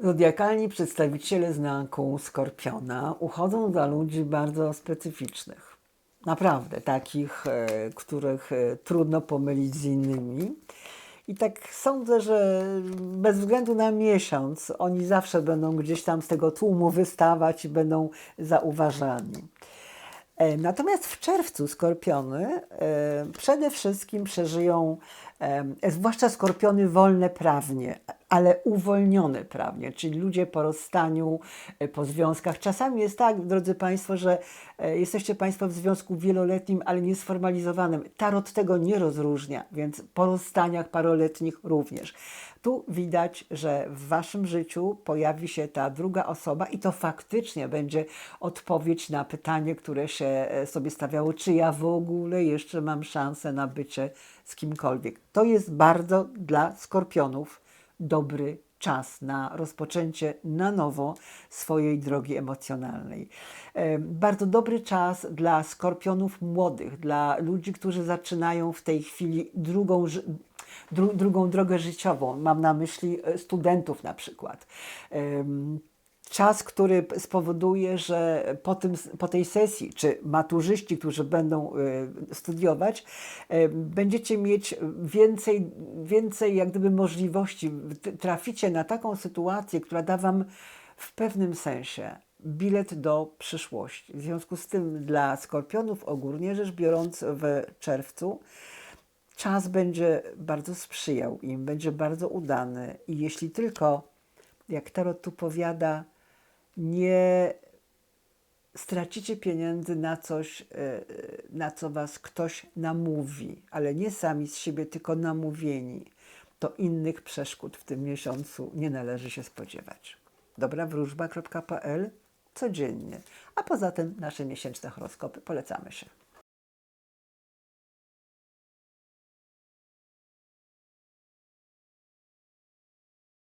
Zodiakalni przedstawiciele znaku Skorpiona uchodzą dla ludzi bardzo specyficznych. Naprawdę, takich, e, których e, trudno pomylić z innymi. I tak sądzę, że bez względu na miesiąc, oni zawsze będą gdzieś tam z tego tłumu wystawać i będą zauważani. E, Natomiast w czerwcu skorpiony przede wszystkim przeżyją, zwłaszcza skorpiony wolne prawnie, ale uwolnione prawnie, czyli ludzie po rozstaniu, e, po związkach. Czasami jest tak, drodzy Państwo, że e, jesteście Państwo w związku wieloletnim, ale niesformalizowanym. Tarot tego nie rozróżnia, więc po rozstaniach paroletnich również. Tu widać, że w Waszym życiu pojawi się ta druga osoba i to faktycznie będzie odpowiedź na pytanie, które się e, sobie stawiało, czy ja w ogóle jeszcze mam szansę na bycie z kimkolwiek. To jest bardzo dla skorpionów dobry czas na rozpoczęcie na nowo swojej drogi emocjonalnej. E, Bardzo dobry czas dla skorpionów młodych, dla ludzi, którzy zaczynają w tej chwili drugą, dru, drugą drogę życiową. Mam na myśli e, studentów na przykład. Czas, który spowoduje, że po, tym, po tej sesji, czy maturzyści, którzy będą e, studiować, e, będziecie mieć więcej, więcej jak gdyby możliwości. Traficie na taką sytuację, która da Wam w pewnym sensie bilet do przyszłości. W związku z tym dla skorpionów ogólnie rzecz biorąc w czerwcu czas będzie bardzo sprzyjał im, będzie bardzo udany i jeśli tylko, jak Tarot tu powiada, nie stracicie pieniędzy na coś, e, na co was ktoś namówi, ale nie sami z siebie, tylko namówieni, to innych przeszkód w tym miesiącu nie należy się spodziewać. Dobrawróżba.pl codziennie, a poza tym nasze miesięczne horoskopy polecamy się.